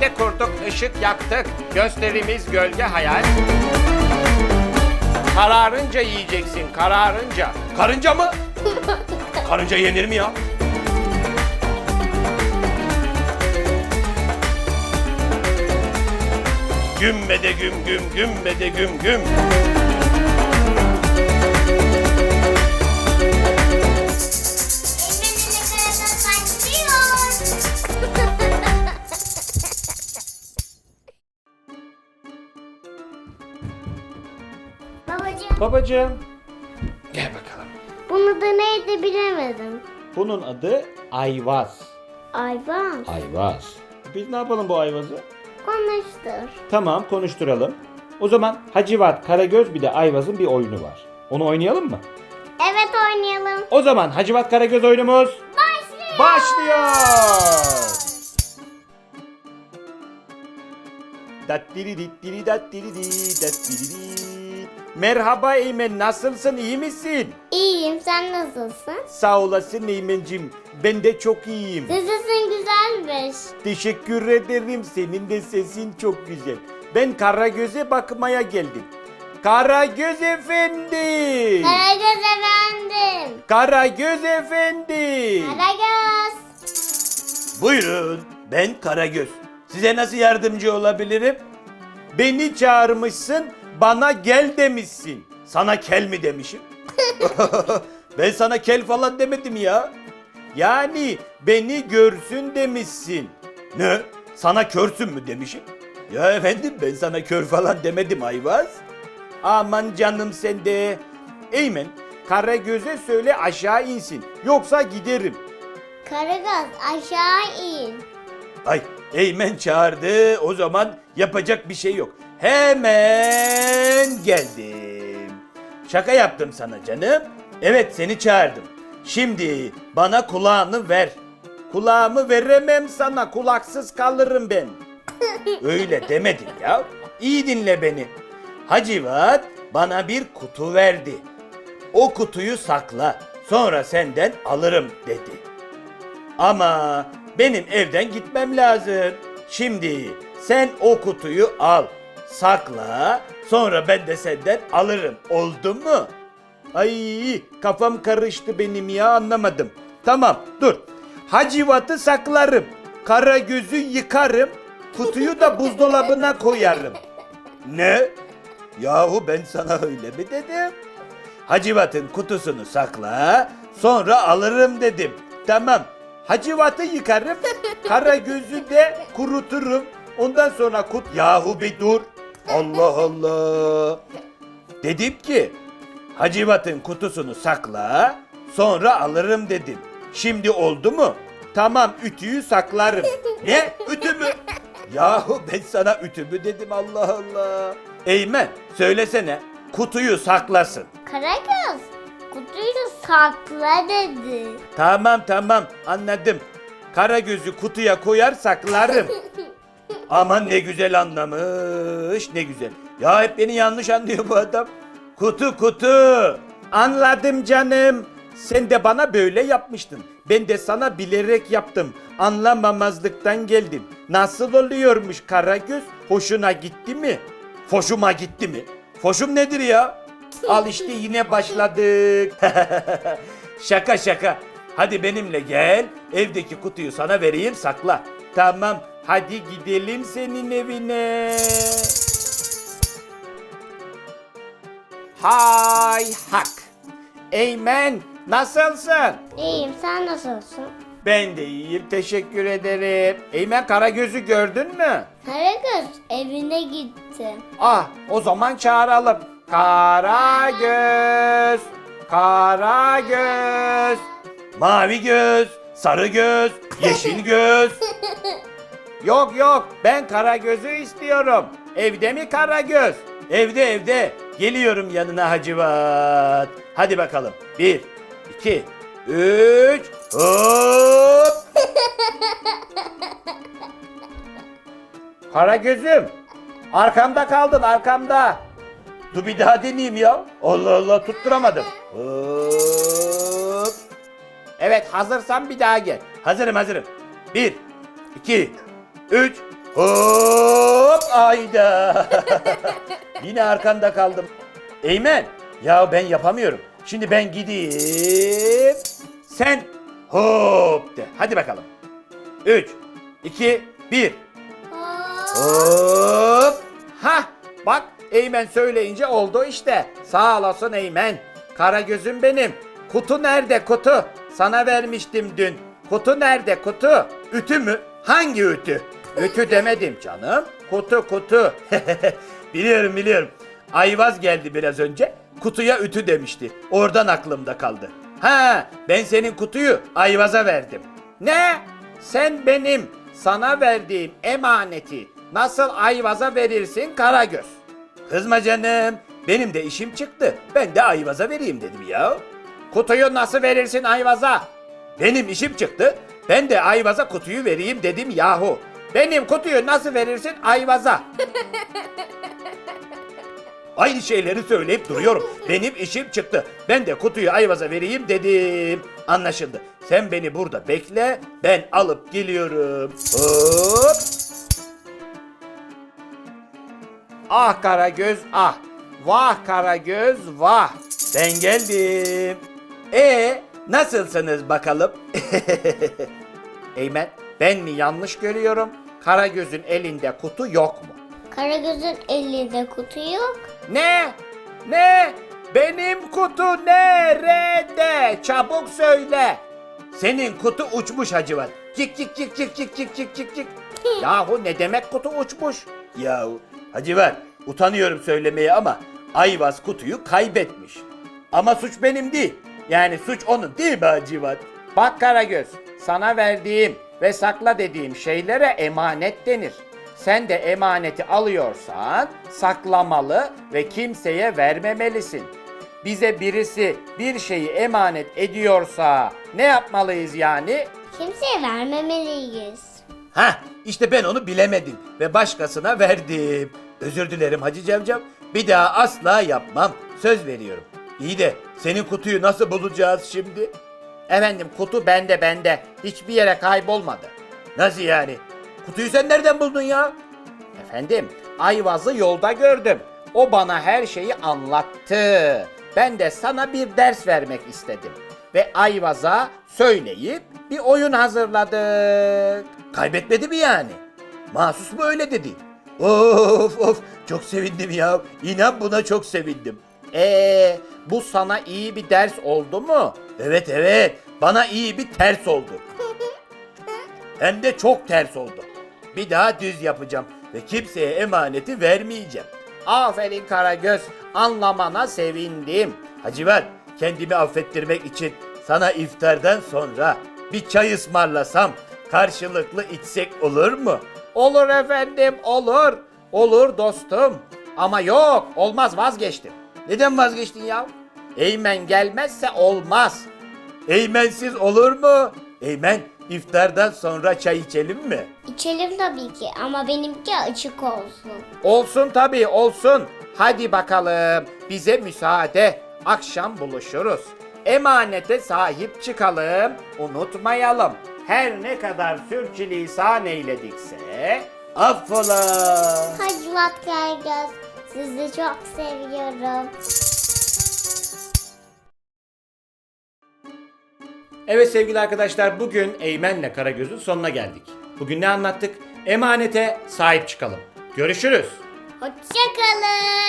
birlikte kurduk, ışık yaktık. Gösterimiz gölge hayal. Kararınca yiyeceksin, kararınca. Karınca mı? Karınca yenir mi ya? Gümme de güm güm, gümme de güm güm. Babacığım, Babacığım. Gel bakalım. bunun da neydi bilemedim. Bunun adı Ayvaz. Ayvaz. Ayvaz. Biz ne yapalım bu Ayvaz'ı? Konuştur. Tamam konuşturalım. O zaman Hacivat, Karagöz bir de Ayvaz'ın bir oyunu var. Onu oynayalım mı? Evet oynayalım. O zaman Hacivat Karagöz oyunumuz Başlıyor. başlıyor. Merhaba Eymen nasılsın iyi misin? İyiyim sen nasılsın? Sağ olasın Eymen'cim ben de çok iyiyim. Sesin güzelmiş. Teşekkür ederim senin de sesin çok güzel. Ben Karagöz'e bakmaya geldim. Karagöz efendi. Karagöz efendim. Karagöz efendi. Karagöz. Buyurun, ben Karagöz. Size nasıl yardımcı olabilirim? Beni çağırmışsın, bana gel demişsin. Sana kel mi demişim? ben sana kel falan demedim ya. Yani beni görsün demişsin. Ne? Sana körsün mü demişim? Ya efendim ben sana kör falan demedim Ayvaz. Aman canım sen de. Eymen, Karagöz'e söyle aşağı insin. Yoksa giderim. Karagöz aşağı in. Ay Eymen çağırdı o zaman yapacak bir şey yok. Hemen geldim. Şaka yaptım sana canım. Evet seni çağırdım. Şimdi bana kulağını ver. Kulağımı veremem sana, kulaksız kalırım ben. Öyle demedim ya. İyi dinle beni. Hacivat bana bir kutu verdi. O kutuyu sakla. Sonra senden alırım dedi. Ama benim evden gitmem lazım. Şimdi sen o kutuyu al. Sakla. Sonra ben de senden alırım. Oldu mu? Ay kafam karıştı benim ya anlamadım. Tamam dur. Hacivat'ı saklarım. Kara gözü yıkarım. Kutuyu da buzdolabına koyarım. Ne? Yahu ben sana öyle mi dedim? Hacivat'ın kutusunu sakla, sonra alırım dedim. Tamam. Hacivat'ı yıkarım. Kara gözü de kuruturum. Ondan sonra kut... Yahu bir dur. Allah Allah. Dedim ki Hacivat'ın kutusunu sakla, sonra alırım dedim. Şimdi oldu mu? Tamam ütüyü saklarım. Ne? Ütü mü? Yahu ben sana ütü mü dedim Allah Allah. Eymen söylesene kutuyu saklasın. Karagöz kutuyu sakla dedi. Tamam tamam anladım. Kara gözü kutuya koyar saklarım. Aman ne güzel anlamış ne güzel. Ya hep beni yanlış anlıyor bu adam. Kutu kutu. Anladım canım. Sen de bana böyle yapmıştın. Ben de sana bilerek yaptım. Anlamamazlıktan geldim. Nasıl oluyormuş Karagöz? Hoşuna gitti mi? Foşuma gitti mi? Foşum nedir ya? Al işte yine başladık. şaka şaka. Hadi benimle gel. Evdeki kutuyu sana vereyim sakla. tamam hadi gidelim senin evine. Hay hak. Eymen nasılsın? İyiyim sen nasılsın? Ben de iyiyim teşekkür ederim. Eymen Karagöz'ü gördün mü? Karagöz evine gitti. Ah o zaman çağıralım. Karagöz. Karagöz. Mavi göz, sarı göz, yeşil göz. Yok yok ben Karagöz'ü istiyorum. Evde mi Karagöz? Evde evde. Geliyorum yanına Hacivat. Hadi bakalım. Bir, iki, üç. Hop. Karagöz'üm. Arkamda kaldın arkamda. Dur bir daha deneyeyim ya. Allah Allah tutturamadım. Hop. Evet hazırsan bir daha gel. Hazırım hazırım. Bir, iki, üç. Hop ayda. Yine arkanda kaldım. Eymen ya ben yapamıyorum. Şimdi ben gideyim. Sen hop de. Hadi bakalım. 3, 2, 1. Hop. Ha bak Eymen söyleyince oldu işte. Sağ olasın Eymen. Kara gözüm benim. Kutu nerede kutu? Sana vermiştim dün. Kutu nerede kutu? Ütü mü? Hangi ütü? Ütü demedim canım. Kutu kutu. biliyorum biliyorum. Ayvaz geldi biraz önce. Kutuya ütü demişti. Oradan aklımda kaldı. Ha ben senin kutuyu Ayvaz'a verdim. Ne? Sen benim sana verdiğim emaneti nasıl Ayvaz'a verirsin Karagöz? Kızma canım. Benim de işim çıktı. Ben de Ayvaz'a vereyim dedim ya. Kutuyu nasıl verirsin Ayvaz'a? Benim işim çıktı. Ben de Ayvaz'a kutuyu vereyim dedim yahu. Benim kutuyu nasıl verirsin Ayvaz'a? Aynı şeyleri söyleyip duruyorum. Benim işim çıktı. Ben de kutuyu Ayvaz'a vereyim dedim. Anlaşıldı. Sen beni burada bekle. Ben alıp geliyorum. Hop. Ah Karagöz ah. Vah Karagöz vah. Ben geldim. E nasılsınız bakalım? Eymen ben mi yanlış görüyorum? Karagöz'ün elinde kutu yok mu? Karagöz'ün elinde kutu yok. Ne? Ne? Benim kutu nerede? Çabuk söyle. Senin kutu uçmuş Hacivat. Cik cik cik cik cik cik cik cik cik. Yahu ne demek kutu uçmuş? Yahu Hacivat utanıyorum söylemeye ama Ayvaz kutuyu kaybetmiş. Ama suç benim değil. Yani suç onun değil mi Hacivat? Bak Karagöz sana verdiğim ve sakla dediğim şeylere emanet denir. Sen de emaneti alıyorsan saklamalı ve kimseye vermemelisin. Bize birisi bir şeyi emanet ediyorsa ne yapmalıyız yani? Kimseye vermemeliyiz. Ha, işte ben onu bilemedim ve başkasına verdim. Özür dilerim Hacı Cevcem. Bir daha asla yapmam. Söz veriyorum. İyi de senin kutuyu nasıl bulacağız şimdi? Efendim kutu bende bende. Hiçbir yere kaybolmadı. Nasıl yani? Kutuyu sen nereden buldun ya? Efendim Ayvaz'ı yolda gördüm. O bana her şeyi anlattı. Ben de sana bir ders vermek istedim. Ve Ayvaz'a söyleyip bir oyun hazırladık. Kaybetmedi mi yani? Mahsus mu öyle dedi? Of of çok sevindim ya. İnan buna çok sevindim. Ee, bu sana iyi bir ders oldu mu? Evet evet bana iyi bir ters oldu. Hem de çok ters oldu. Bir daha düz yapacağım ve kimseye emaneti vermeyeceğim. Aferin Karagöz, anlamana sevindim. Hacivat, kendimi affettirmek için sana iftardan sonra bir çay ısmarlasam karşılıklı içsek olur mu? Olur efendim, olur. Olur dostum. Ama yok, olmaz vazgeçtim. Neden vazgeçtin ya? Eymen gelmezse olmaz. Eymensiz olur mu? Eymen iftardan sonra çay içelim mi? İçelim tabii ki ama benimki açık olsun. Olsun tabii olsun. Hadi bakalım bize müsaade. Akşam buluşuruz. Emanete sahip çıkalım. Unutmayalım. Her ne kadar sürçülisan eyledikse affola. Hacivat Karagöz, sizi çok seviyorum. Evet sevgili arkadaşlar bugün Eymen'le Karagöz'ün sonuna geldik. Bugün ne anlattık? Emanete sahip çıkalım. Görüşürüz. Hoşçakalın.